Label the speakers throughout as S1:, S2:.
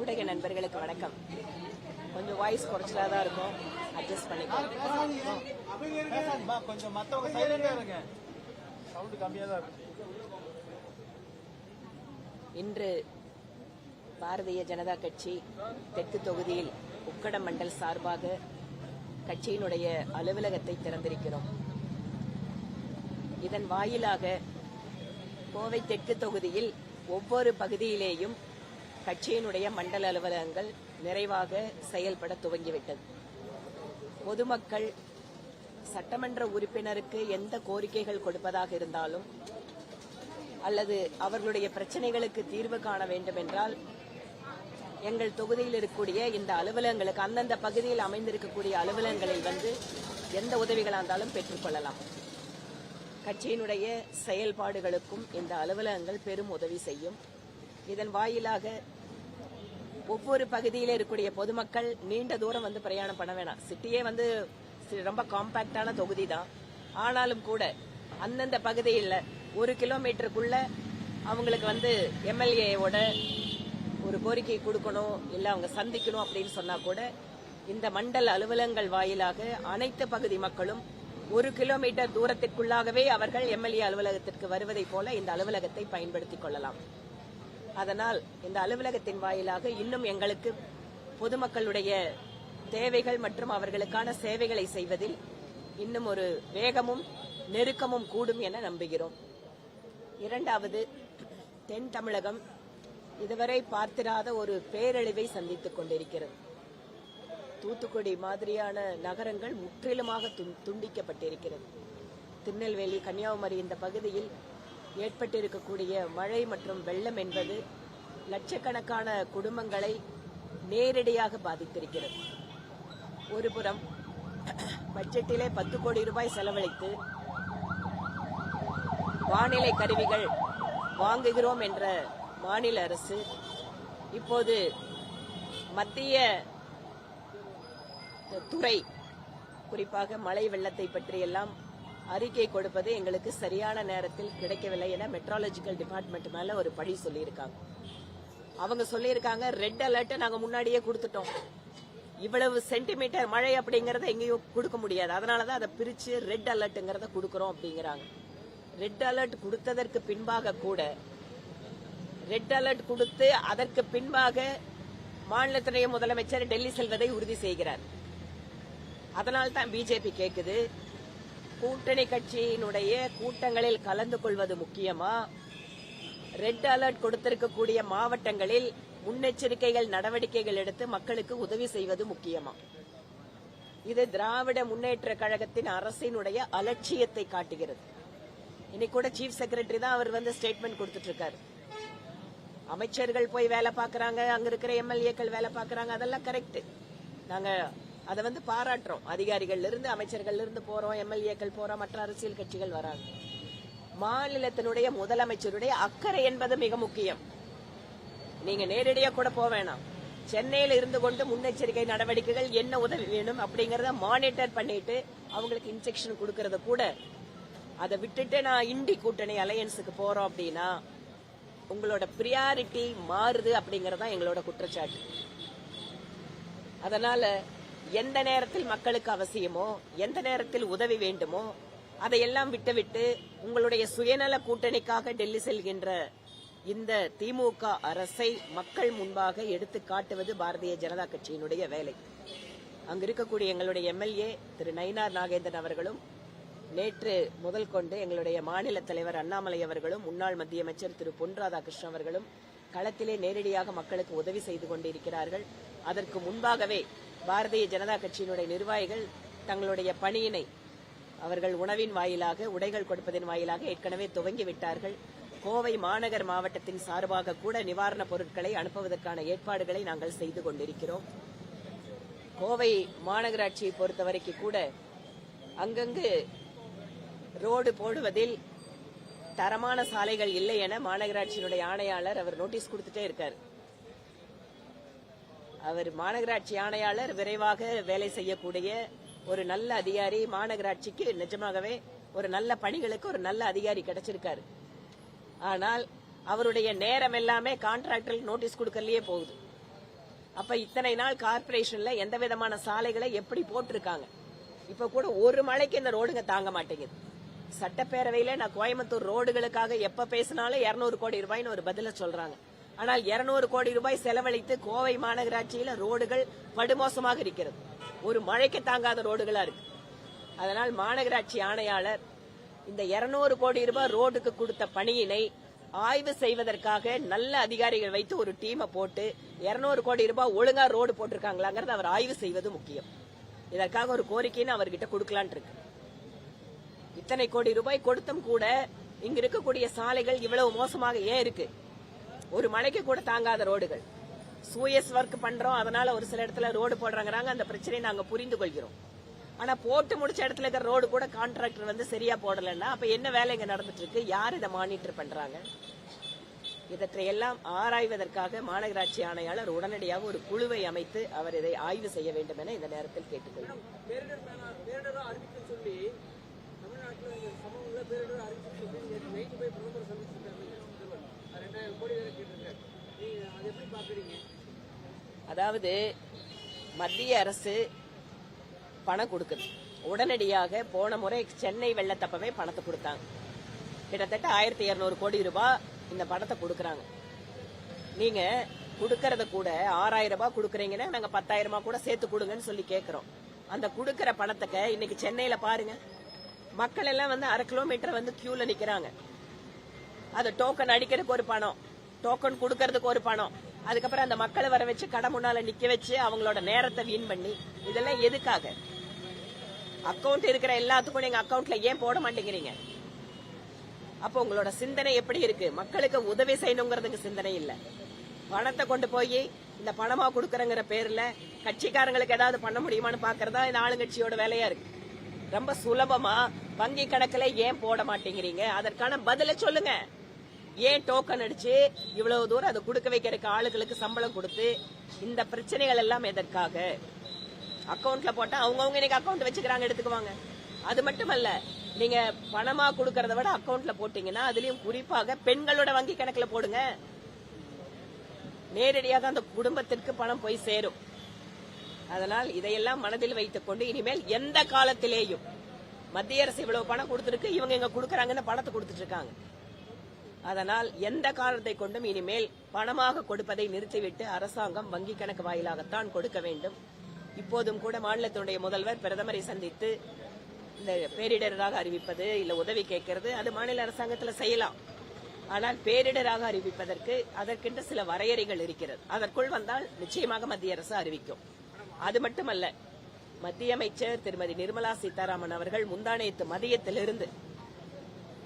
S1: ஊடக நண்பர்களுக்கு வணக்கம். கொஞ்சம் வாய்ஸ் குறைச்சலா தான் இருக்கும் அட்ஜஸ்ட்
S2: பண்ணிக்கலாம் கொஞ்சம் மத்தவங்க சைலண்டா இருங்க. தான்
S1: இன்று பாரதிய ஜனதா கட்சி தெற்கு தொகுதியில் உக்கடம் மண்டல் சார்பாக கட்சியினுடைய அலுவலகத்தை திறந்திருக்கிறோம். இதன் வாயிலாக கோவை தெற்கு தொகுதியில் ஒவ்வொரு பகுதியிலேயும் கட்சியினுடைய மண்டல அலுவலகங்கள் நிறைவாக செயல்பட துவங்கிவிட்டது. பொதுமக்கள் சட்டமன்ற உறுப்பினருக்கு எந்த கோரிக்கைகள் கொடுப்பதாக இருந்தாலும் அல்லது அவர்களுடைய பிரச்சனைகளுக்கு தீர்வு காண வேண்டும் என்றால் எங்கள் தொகுதியில் இருக்கக்கூடிய இந்த அலுவலகங்களுக்கு அந்தந்த பகுதியில் அமைந்திருக்கக்கூடிய அலுவலகங்களில் வந்து எந்த உதவிகளாக இருந்தாலும் பெற்றுக்கொள்ளலாம் கட்சியினுடைய செயல்பாடுகளுக்கும் இந்த அலுவலகங்கள் பெரும் உதவி செய்யும். இதன் வாயிலாக ஒவ்வொரு பகுதியில இருக்கக்கூடிய பொதுமக்கள் நீண்ட தூரம் வந்து பிரயாணம் பண்ண வேணாம். சிட்டியே வந்து ரொம்ப காம்பாக்டான தொகுதி தான் ஆனாலும் கூட அந்தந்த பகுதியில் ஒரு கிலோமீட்டருக்குள்ள அவங்களுக்கு வந்து எம்எல்ஏவோட ஒரு கோரிக்கை கொடுக்கணும் இல்லை அவங்க சந்திக்கணும் அப்படின்னு சொன்னா கூட இந்த மண்டல அலுவலகங்கள் வாயிலாக அனைத்து பகுதி மக்களும் ஒரு கிலோமீட்டர் தூரத்திற்குள்ளாகவே அவர்கள் எம்எல்ஏ அலுவலகத்திற்கு வருவதைப் போல இந்த அலுவலகத்தை பயன்படுத்திக் கொள்ளலாம். அதனால் இந்த அலுவலகத்தின் வாயிலாக இன்னும் எங்களுக்கு பொதுமக்களுடைய தேவைகள் மற்றும் அவர்களுக்கான சேவைகளை செய்வதில் இன்னும் ஒரு வேகமும் நெருக்கமும் கூடும் என நம்புகிறோம். இரண்டாவது தென் தமிழகம் இதுவரை பார்த்திராத ஒரு பேரழிவை சந்தித்துக் கொண்டிருக்கிறது. தூத்துக்குடி மாதிரியான நகரங்கள் முற்றிலுமாக துண்டிக்கப்பட்டிருக்கிறது. திருநெல்வேலி கன்னியாகுமரி இந்த பகுதியில் ஏற்பட்டிருக்கக்கூடிய மழை மற்றும் வெள்ளம் என்பது லட்சக்கணக்கான குடும்பங்களை நேரடியாக பாதித்திருக்கிறது. ஒருபுறம் பட்ஜெட்டிலே பத்து கோடி ரூபாய் செலவழித்து வானிலை கருவிகள் வாங்குகிறோம் என்ற மாநில அரசு இப்போது மத்திய துறை குறிப்பாக மழை வெள்ளத்தை பற்றியெல்லாம் அறிக்கை கொடுப்பது எங்களுக்கு சரியான நேரத்தில் கிடைக்கவில்லை என மெட்ராலஜிக்கல் டிபார்ட்மெண்ட் மேல ஒரு பழி சொல்லியிருக்காங்க. அவங்க சொல்லியிருக்காங்க ரெட் அலர்ட்டை நாங்கள் முன்னாடியே கொடுத்துட்டோம். இவ்வளவு சென்டிமீட்டர் மழை அப்படிங்கறத எங்கேயும் கொடுக்க முடியாது. அதனாலதான் அதை பிரிச்சு ரெட் அலர்ட்ங்கிறத கொடுக்கறோம் அப்படிங்கிறாங்க. ரெட் அலர்ட் கொடுத்ததற்கு பின்பாக கூட ரெட் அலர்ட் கொடுத்து அதற்கு பின்பாக மாநிலத்துடைய முதலமைச்சர் டெல்லி செல்வதை உறுதி செய்கிறார். அதனால் தான் பிஜேபி கேட்குது கூட்டணி கட்சியினுடைய கூட்டங்களில் கலந்து கொள்வது முக்கியமா? ரெட் அலர்ட் கொடுத்திருக்கக்கூடிய மாவட்டங்களில் முன்னெச்சரிக்கைகள் நடவடிக்கைகள் எடுத்து மக்களுக்கு உதவி செய்வது முக்கியமா? இது திராவிட முன்னேற்ற கழகத்தின் அரசினுடைய அலட்சியத்தை காட்டுகிறது. இன்னைக்கு கூட சீஃப் செக்ரட்டரி தான் அவர் வந்து ஸ்டேட்மெண்ட் கொடுத்துட்டு இருக்காரு அமைச்சர்கள் போய் வேலை பார்க்கறாங்க அங்க இருக்கிற எம்எல்ஏக்கள் வேலை பார்க்கறாங்க அதெல்லாம் கரெக்ட் நாங்க அதை வந்து பாராட்டுறோம். அதிகாரிகள் இருந்து அமைச்சர்கள் இருந்து போறோம் எம்எல்ஏக்கள் போறோம் மற்ற அரசியல் கட்சிகள் வராங்க. மாநிலத்தினுடைய முதலமைச்சருடைய அக்கறை என்பது மிக முக்கியம். நீங்க நேரடியா கூட போக வேணாம். சென்னையில இருந்து கொண்டு முன்னெச்சரிக்கை நடவடிக்கைகள் என்ன உதவி வேணும் அப்படிங்கறத மானிட்டர் பண்ணிட்டு அவங்களுக்கு இன்ஜெக்ஷன் கொடுக்கறத கூட. அதை விட்டுட்டு நான் இண்டி கூட்டணி அலையன்ஸுக்கு போறோம் அப்படின்னா உங்களோட பிரியாரிட்டி மாறுது அப்படிங்கறதா எங்களோட குற்றச்சாட்டு. அதனால எந்த நேரத்தில் மக்களுக்கு அவசியமோ எந்த நேரத்தில் உதவி வேண்டுமோ அதையெல்லாம் விட்டுவிட்டு உங்களுடைய சுயநல கூட்டணிக்காக டெல்லி செல்கின்ற இந்த திமுக அரசை மக்கள் முன்பாக எடுத்து காட்டுவது பாரதிய ஜனதா கட்சியினுடைய வேலை. அங்கு இருக்கக்கூடிய எங்களுடைய எம்எல்ஏ திரு நயினார் நாகேந்திரன் அவர்களும் நேற்று முதல் கொண்டு எங்களுடைய மாநில தலைவர் அண்ணாமலை அவர்களும் முன்னாள் மத்திய அமைச்சர் திரு பொன் ராதாகிருஷ்ணன் அவர்களும் களத்திலே நேரடியாக மக்களுக்கு உதவி செய்து கொண்டிருக்கிறார்கள். அதற்கு முன்பாகவே பாரதிய ஜனதா கட்சியினுடைய நிர்வாகிகள் தங்களுடைய பணியினை அவர்கள் உணவின் வாயிலாக உடைகள் கொடுப்பதன் வாயிலாக ஏற்கனவே துவங்கி விட்டார்கள் கோவை மாநகர் மாவட்டத்தின் சார்பாக கூட நிவாரணப் பொருட்களை அனுப்புவதற்கான ஏற்பாடுகளை நாங்கள் செய்து கொண்டிருக்கிறோம். கோவை மாநகராட்சியை பொறுத்தவரைக்கு கூட அங்கங்கு ரோடு போடுவதில் தரமான சாலைகள் இல்லை என மாநகராட்சியினுடைய ஆணையாளர் அவர் நோட்டீஸ் கொடுத்துட்டே இருக்கார். அவர் மாநகராட்சி ஆணையாளர் விரைவாக வேலை செய்யக்கூடிய ஒரு நல்ல அதிகாரி மாநகராட்சிக்கு நிஜமாகவே ஒரு நல்ல பணிகளுக்கு ஒரு நல்ல அதிகாரி கிடைச்சிருக்காரு. ஆனால் அவருடைய நேரம் எல்லாமே கான்ட்ராக்டருக்கு நோட்டீஸ் கொடுக்கறதுலயே போகுது. அப்ப இத்தனை நாள் கார்பரேஷன்ல எந்த விதமான சாலைகளை எப்படி போட்டிருக்காங்க? இப்ப கூட ஒரு மழைக்கு இந்த ரோடுங்க தாங்க மாட்டேங்குது. சட்டப்பேரவையில நான் கோயம்புத்தூர் ரோடுகளுக்காக எப்ப பேசினாலும் 200 கோடி ரூபாய்னு ஒரு பதில சொல்றாங்க. ஆனால் 200 கோடி ரூபாய் செலவழித்து கோவை மாநகராட்சியில ரோடுகள் படுமோசமாக இருக்கிறது. ஒரு மழைக்கு தாங்காத ரோடுகளா இருக்கு. அதனால் மாநகராட்சி ஆணையாளர் இந்த 200 கோடி ரூபாய் ரோடுக்கு கொடுத்த பணியினை ஆய்வு செய்வதற்காக நல்ல அதிகாரிகள் வைத்து ஒரு டீமை போட்டு 200 கோடி ரூபாய் ஒழுங்கா ரோடு போட்டிருக்காங்களாங்கிறத அவர் ஆய்வு செய்வது முக்கியம். இதற்காக ஒரு கோரிக்கைன்னு அவர்கிட்ட கொடுக்கலான் இருக்கு. இத்தனை கோடி ரூபாய் கொடுத்தும் கூட இங்க இருக்கக்கூடிய சாலைகள் இவ்வளவு மோசமாக ஏன் இருக்கு? ஒரு மலைக்கு கூட தாங்காத ரோடுகள். சூயஸ் ஒர்க் பண்றோம் அதனால ஒரு சில இடத்துல ரோடு போடுறாங்கிறாங்க அந்த பிரச்சனையை நாங்க புரிந்து கொள்கிறோம். ஆனா போட்டு முடிச்ச இடத்துல இருக்கிற ரோடு கூட கான்ட்ராக்டர் வந்து சரியா போடலன்னா அப்ப என்ன வேலை இங்க நடந்துட்டு இருக்கு யார் இதை மானிட்டர் பண்றாங்க? இவற்றையெல்லாம் ஆராய்வதற்காக மாநகராட்சி ஆணையாளர் உடனடியாக ஒரு குழுவை அமைத்து அவர் இதை ஆய்வு செய்ய வேண்டும் என இந்த நேரத்தில் கேட்டுக்கொள்கிறேன். அதாவது மத்திய அரசு பணம் கொடுக்குது. உடனடியாக போன முறை சென்னை வெள்ளத்தப்பவே பணத்தை கொடுத்தாங்க. கிட்டத்தட்ட ஆயிரத்தி இருநூறு கோடி ரூபாய் இந்த பணத்தை கொடுக்குறாங்க. நீங்க கொடுக்கறத கூட ஆறாயிரம் ரூபாய் கொடுக்குறீங்கன்னா நாங்க பத்தாயிரம் ரூபாய் கூட சேர்த்து கொடுங்கன்னு சொல்லி கேட்கிறோம் அந்த கொடுக்கற பணத்துக்கு இன்னைக்கு சென்னையில பாருங்க. மக்கள் எல்லாம் வந்து அரை கிலோமீட்டர் வந்து கியூல நிக்கிறாங்க. அது டோக்கன் அடிக்கிறதுக்கு ஒரு பணம். டோக்கன் கொடுக்கறதுக்கு ஒரு பணம். அதுக்கப்புறம் அந்த மக்களை வர வச்சு கடை முன்னால நிக்க வச்சு அவங்களோட நேரத்தை வீண் பண்ணி இதெல்லாம் எதுக்காக? அக்கௌண்ட் இருக்கிற எல்லாத்துக்கும் நீங்க அக்கௌண்ட்டில் ஏன் போட மாட்டேங்கிறீங்க? அப்போ உங்களோட சிந்தனை எப்படி இருக்கு? மக்களுக்கு உதவி செய்யணுங்கிறதுக்கு சிந்தனை இல்ல. பணத்தை கொண்டு போய் இந்த பணமா கொடுக்கறங்கிற பேர்ல கட்சிக்காரங்களுக்கு ஏதாவது பண்ண முடியுமான்னு பாக்குறதா இந்த ஆளுங்கட்சியோட வேலையா இருக்கு. ரொம்ப சுலபமா வங்கி கணக்குல ஏன் போட மாட்டேங்கிறீங்க? அதற்கான பதில சொல்லுங்க. ஏன் டோக்கன் அடிச்சு இவ்வளவு தூரம் அதை கொடுக்க வைக்கிறதுக்கு ஆளுகளுக்கு சம்பளம் கொடுத்து இந்த பிரச்சனைகள் எல்லாம் எதற்காக? அக்கௌண்ட்ல போட்டா அவங்கவுங்க இன்னைக்கு அக்கௌண்ட் வச்சுக்கிறாங்க எடுத்துக்குவாங்க. அது மட்டுமல்ல நீங்க பணமா கொடுக்கறத விட அக்கௌண்ட்ல போட்டீங்கன்னா அதுலயும் குறிப்பாக பெண்களோட வங்கி கணக்குல போடுங்க. நேரடியாக அந்த குடும்பத்திற்கு பணம் போய் சேரும். அதனால் இதையெல்லாம் மனதில் வைத்துக் கொண்டு இனிமேல் எந்த காலத்திலேயும் மத்திய அரசு இவ்வளவு பணம் கொடுத்துருக்கு இவங்க இங்க கொடுக்கறாங்கன்னு பணத்தை கொடுத்துட்டு இருக்காங்க. அதனால் எந்த காரணத்தை கொண்டும் இனிமேல் பணமாக கொடுப்பதை நிறுத்திவிட்டு அரசாங்கம் வங்கி கணக்கு வாயிலாகத்தான் கொடுக்க வேண்டும். இப்போதும் கூட மாநிலத்தினுடைய முதல்வர் பிரதமரை சந்தித்து இந்த பேரிடராக அறிவிப்பது இல்ல உதவி கேட்கறது அது மாநில அரசாங்கத்துல செய்யலாம். ஆனால் பேரிடராக அறிவிப்பதற்கு அதற்கென்று சில வரையறைகள் இருக்கிறது. அதற்குள் வந்தால் நிச்சயமாக மத்திய அரசு அறிவிக்கும். அது மட்டுமல்ல மத்திய அமைச்சர் திருமதி நிர்மலா சீதாராமன் அவர்கள் முந்தானேத்து மதியத்திலிருந்து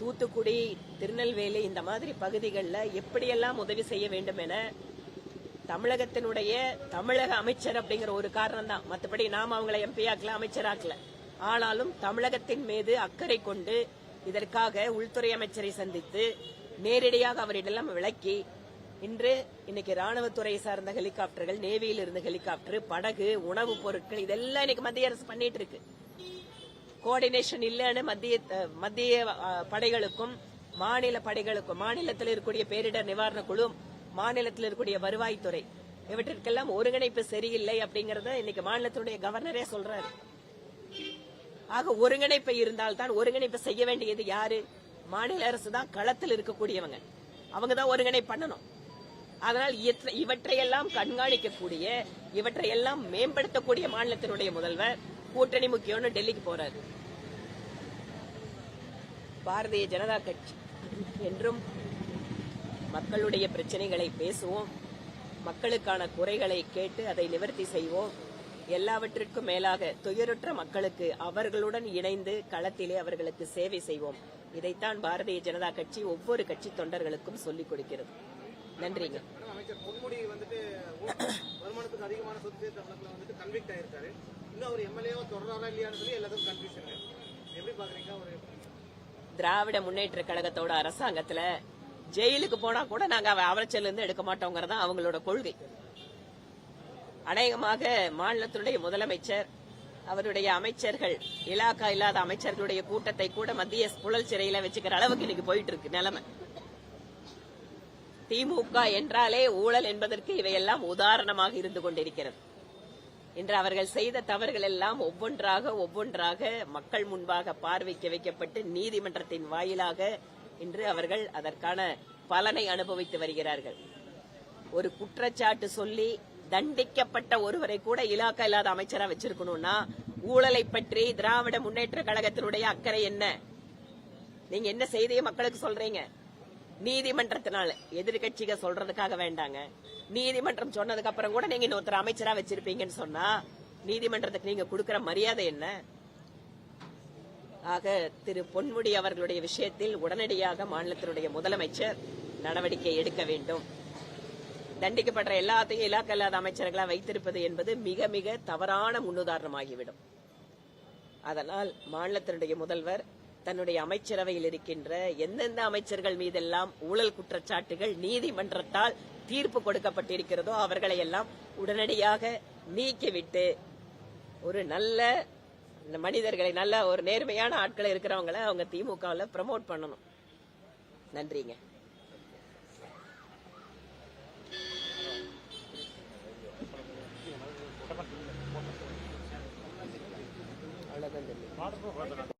S1: தூத்துக்குடி திருநெல்வேலி இந்த மாதிரி பகுதிகளில் எப்படியெல்லாம் உதவி செய்ய வேண்டும் என தமிழகத்தினுடைய தமிழக அமைச்சர் அப்படிங்கிற ஒரு காரணம் தான் மற்றபடி நாம் அவங்களை எம்பி ஆக்கல அமைச்சராக்கல. ஆனாலும் தமிழகத்தின் மீது அக்கறை கொண்டு இதற்காக உள்துறை அமைச்சரை சந்தித்து நேரடியாக அவரிடம் விளக்கி இன்று இன்னைக்கு ராணுவத்துறை சார்ந்த ஹெலிகாப்டர்கள் நேவியில் இருந்த ஹெலிகாப்டர் படகு உணவுப் பொருட்கள் இதெல்லாம் இன்னைக்கு மத்திய அரசு பண்ணிட்டு இருக்கு. கோஆர்டினேஷன் இல்லைன்னு மத்திய மத்திய படைகளுக்கும் மாநில படைகளுக்கும் மாநிலத்தில் இருக்கக்கூடிய பேரிடர் நிவாரண குழு மாநிலத்தில் இருக்கக்கூடிய வருவாய்த்துறை. இவற்றிற்கெல்லாம் ஒருங்கிணைப்பு சரியில்லை அப்படிங்கறத இன்னைக்கு மாநிலத்தினுடைய கவர்னரே சொல்றாரு. ஆக ஒருங்கிணைப்பு இருந்தால்தான் ஒருங்கிணைப்பு செய்ய வேண்டியது யாரு? மாநில அரசு தான் களத்தில் இருக்கக்கூடியவங்க. அவங்க தான் ஒருங்கிணைப்பு பண்ணணும். அதனால் இவற்றையெல்லாம் கண்காணிக்கக்கூடிய இவற்றையெல்லாம் மேம்படுத்தக்கூடிய மாநிலத்தினுடைய முதல்வர் கூட்டணி முக்கியம்னு டெல்லிக்கு போறாரு. பாரதிய ஜனதா கட்சி என்றும் மக்களுடைய பிரச்சனைகளை பேசுவோம். மக்களுக்கான குறைகளை கேட்டு அதை நிவர்த்தி செய்வோம். எல்லாவற்றிற்கும் மேலாக துயருற்ற மக்களுக்கு அவர்களுடன் இணைந்து களத்திலே அவர்களுக்கு சேவை செய்வோம். இதைத்தான் பாரதிய ஜனதா கட்சி ஒவ்வொரு கட்சி தொண்டர்களுக்கும் சொல்லிக் கொடுக்கிறது. நன்றிங்க.
S3: அமைச்சர் பொன்முடி வந்துட்டு வருமானத்துக்கு அதிகமான சொத்து வந்துட்டு கன்விக்ட் ஆயிருக்காரு. இன்னும் அவர் எம்எல்ஏவா தொடராரா இல்லையான்னு சொல்லி எல்லாத்துக்கும் கன்ஃபியூஷன் எப்படி பாக்குறீங்க? ஒரு
S1: திராவிட முன்னேற்ற கழகத்தோட அரசாங்கத்துல ஜெயிலுக்கு போனா கூட நாங்க அவ இருந்து எடுக்க மாட்டோங்கிறதா அவங்களோட கொள்கை. அநேகமாக மாநிலத்தினுடைய முதலமைச்சர் அவருடைய அமைச்சர்கள் இலாக்கா இல்லாத அமைச்சர்களுடைய கூட்டத்தை கூட மத்திய புழல் சிறையில வச்சுக்கிற அளவுக்கு இன்னைக்கு போயிட்டு இருக்கு நிலைமை. திமுக என்றாலே ஊழல் என்பதற்கு இவையெல்லாம் உதாரணமாக இருந்து கொண்டிருக்கிறது. இன்று அவர்கள் செய்த தவறுகள் எல்லாம் ஒவ்வொன்றாக ஒவ்வொன்றாக மக்கள் முன்பாக பார்வைக்கு வைக்கப்பட்டு நீதிமன்றத்தின் வாயிலாக இன்று அவர்கள் அதற்கான பலனை அனுபவித்து வருகிறார்கள். ஒரு குற்றச்சாட்டு சொல்லி தண்டிக்கப்பட்ட ஒருவரை கூட இலாக்கா இல்லாத அமைச்சரா வச்சிருக்கணும்னா ஊழலை பற்றி திராவிட முன்னேற்ற கழகத்தினுடைய அக்கறை என்ன? நீங்க என்ன செய்தியை மக்களுக்கு சொல்றீங்க? நீதிமன்றத்தினால எதிர்கட்சிக சொல்றதுக்காக வேண்டாங்க. நீதிமன்றம் சொன்னதுக்கு அப்புறம் கூட நீங்க இன்னொருத்தர் அமைச்சரா வச்சிருப்பீங்கன்னு சொன்னா நீதிமன்றத்துக்கு நீங்க கொடுக்கற மரியாதை என்ன? ஆக திரு பொன்முடி அவர்களுடைய விஷயத்தில் உடனடியாக மாநிலத்தினுடைய முதலமைச்சர் நடவடிக்கை எடுக்க வேண்டும். தண்டிக்கப்படுற எல்லாத்தையும் இலாக்க இல்லாத அமைச்சர்களாக வைத்திருப்பது என்பது மிக மிக தவறான முன்னுதாரணமாகிவிடும். அதனால் மாநிலத்தினுடைய முதல்வர் தன்னுடைய அமைச்சரவையில் இருக்கின்ற எந்தெந்த அமைச்சர்கள் மீதெல்லாம் ஊழல் குற்றச்சாட்டுகள் நீதிமன்றத்தால் தீர்ப்பு கொடுக்கப்பட்டிருக்கிறதோ அவர்களை எல்லாம் உடனடியாக நீக்கிவிட்டு ஒரு நல்ல இந்த மனிதர்களை நல்ல ஒரு நேர்மையான ஆட்களை இருக்கிறவங்கள அவங்க திமுகவில் ப்ரமோட் பண்ணணும். நன்றிங்க. அவ்வளோதான்